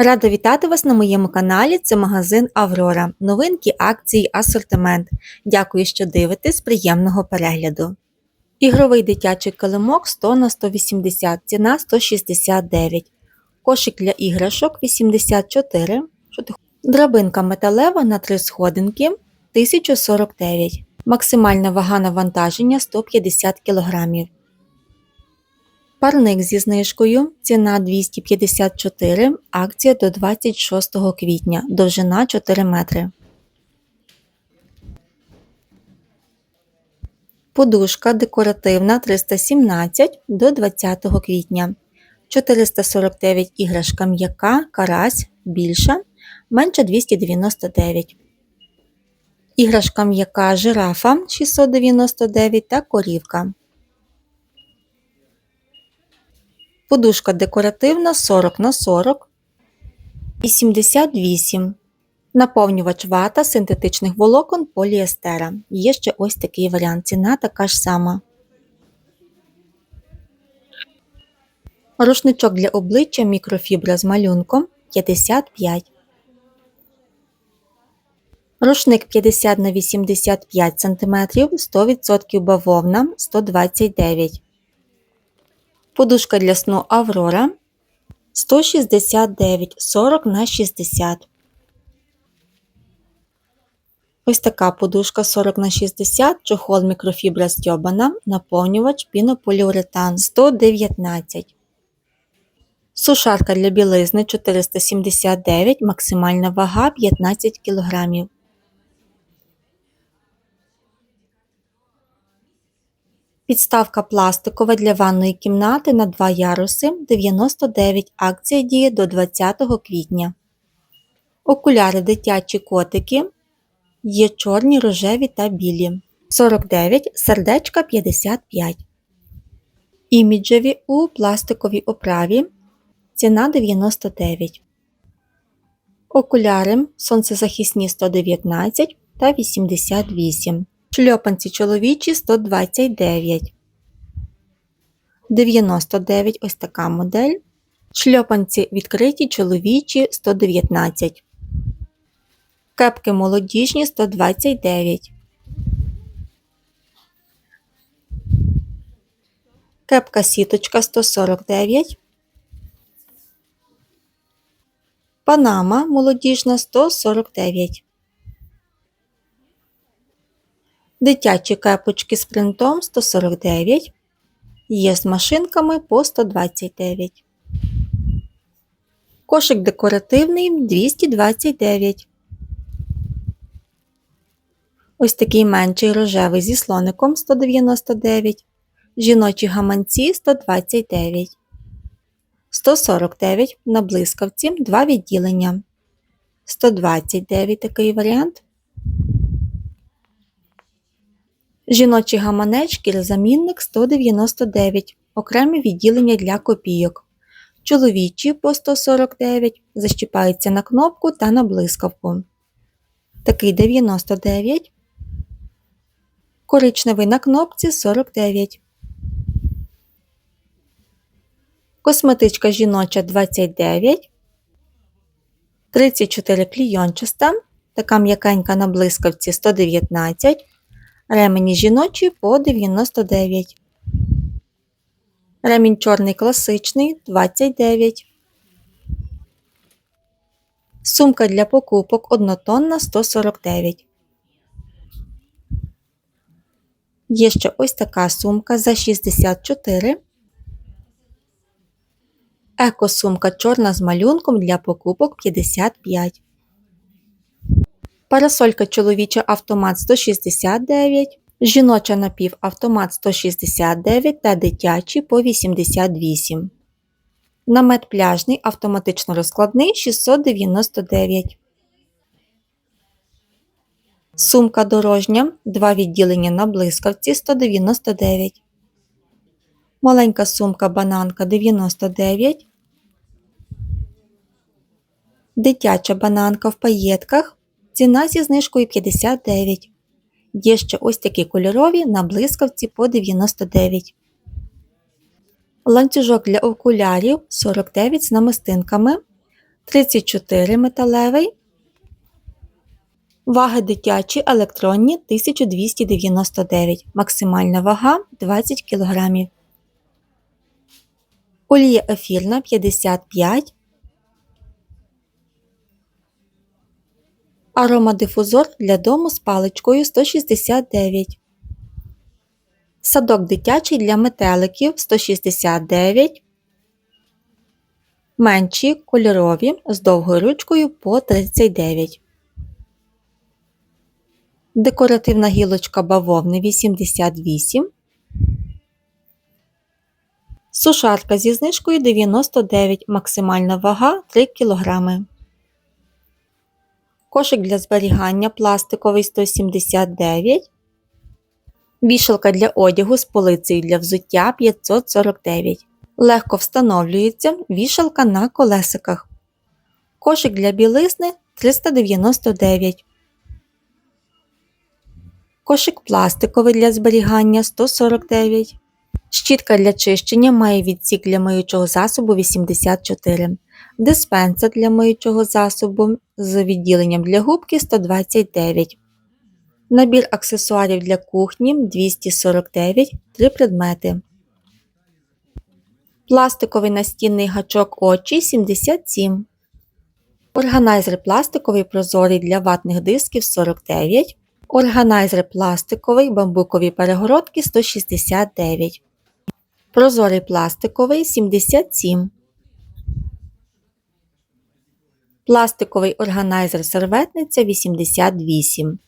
Рада вітати вас на моєму каналі. Це магазин Аврора. Новинки, акції, асортимент. Дякую, що дивитесь. Приємного перегляду. Ігровий дитячий килимок 100 на 180, ціна 169. Кошик для іграшок 84. Що ти Драбинка металева на 3 сходинки 1049. Максимальна вага навантаження 150 кг. Парник зі знижкою. Ціна 254, акція до 26 квітня, довжина 4 метри. Подушка декоративна 317 до 20 квітня. 449 іграшка м'яка, карась більша, менше 299. Іграшка м'яка жирафа 699 та корівка. Подушка декоративна 40 на 40 і 78. Наповнювач вата синтетичних волокон поліестера. Є ще ось такий варіант. Ціна така ж сама. Рушничок для обличчя мікрофібра з малюнком 55. Рушник 50 на 85 см 100% бавовна 129 Подушка для сну Аврора 169 40 на 60. Ось така подушка 40 на 60, чохол мікрофібра стьобана, наповнювач пінополіуретан 119. Сушарка для білизни 479, максимальна вага 15 кг. Підставка пластикова для ванної кімнати на 2 яруси 99 акція діє до 20 квітня. Окуляри дитячі котики є чорні, рожеві та білі. 49 сердечка 55. Іміджеві у пластиковій оправі. Ціна 99. Окуляри сонцезахисні 119 та 88. Шльопанці чоловічі 129. 99 ось така модель. Шльопанці відкриті чоловічі 119. Кепки молодіжні 129. Кепка сіточка 149. Панама молодіжна 149. Дитячі кепочки з принтом 149. Є з машинками по 129. Кошик декоративний 229. Ось такий менший рожевий зі слоником 199. Жіночі гаманці 129. 149 на блискавці 2 відділення. 129 такий варіант. Жіночий гаманець шкірозамінник 199, окремі відділення для копійок. Чоловічі по 149 защіпаються на кнопку та на блискавку. Такий 99. Коричневий на кнопці 49. Косметичка жіноча 29. 34 клійончаста. Така м'якенька на блискавці 119. Ремені жіночі по 99. Ремінь чорний класичний 29. Сумка для покупок однотонна 149. Є ще ось така сумка за 64. Екосумка чорна з малюнком для покупок 55. Парасолька чоловіча автомат 169, жіноча напівавтомат 169 та дитячі по 88. Намет пляжний автоматично розкладний 699. Сумка дорожня, два відділення на блискавці 199. Маленька сумка бананка 99. Дитяча бананка в паєтках Ціна зі знижкою 59. Є ще ось такі кольорові на блискавці по 99. Ланцюжок для окулярів 49 з намистинками 34 металевий. Ваги дитячі електронні 1299, максимальна вага 20 кг. Олія ефірна 55. Аромадифузор для дому з паличкою 169. Садок дитячий для метеликів 169. Менші кольорові з довгою ручкою по 39. Декоративна гілочка бавовни 88. Сушарка зі знижкою 99, максимальна вага 3 кг. Кошик для зберігання пластиковий 179. Вішалка для одягу з полицею для взуття 549. Легко встановлюється вішалка на колесиках. Кошик для білизни 399. Кошик пластиковий для зберігання 149. Щітка для чищення має відсік для миючого засобу 84. Диспенсер для миючого засобу з відділенням для губки 129. Набір аксесуарів для кухні 249 3 предмети. Пластиковий настінний гачок очі 77. Органайзер пластиковий прозорий для ватних дисків 49. Органайзер пластиковий бамбукові перегородки 169. Прозорий пластиковий 77. Пластиковий органайзер серветниця 88.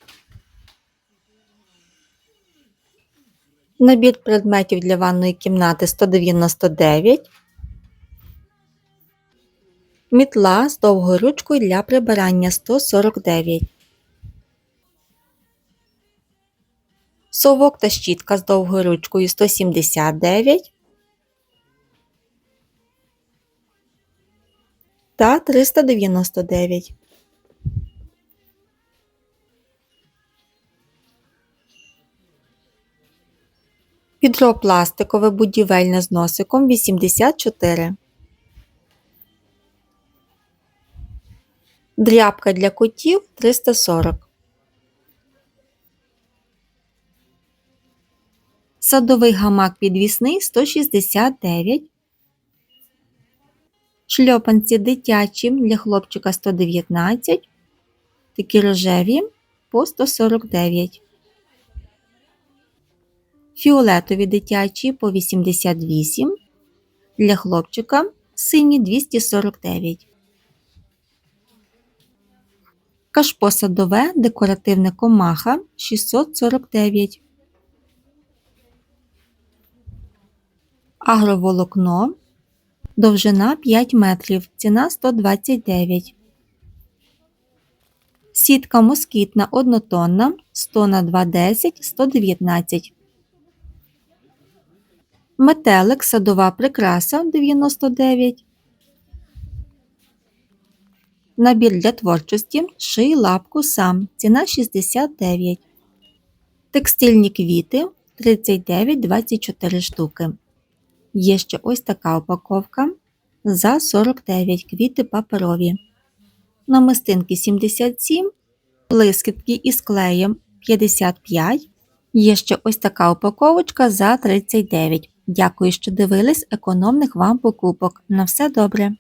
Набір предметів для ванної кімнати 199. Мітла з довгою ручкою для прибирання 149. Совок та щітка з довгою ручкою 179 та 399. Відро пластикове будівельне з носиком 84. Дрябка для котів 340. Садовий гамак підвісний 169. Шльопанці дитячі для хлопчика 119. Такі рожеві по 149. Фіолетові дитячі по 88. Для хлопчика сині 249. Кашпо садове декоративне комаха 649. Агроволокно. Довжина 5 метрів. Ціна 129. Сітка москітна однотонна 100 на 210 119. Метелик садова прикраса 99. Набір для творчості ший лапку сам. Ціна 69. Текстильні квіти 39-24 штуки. Є ще ось така упаковка за 49 квіти паперові. Намистинки 77, блискітки із клеєм 55. Є ще ось така упаковочка за 39. Дякую, що дивились економних вам покупок. На все добре!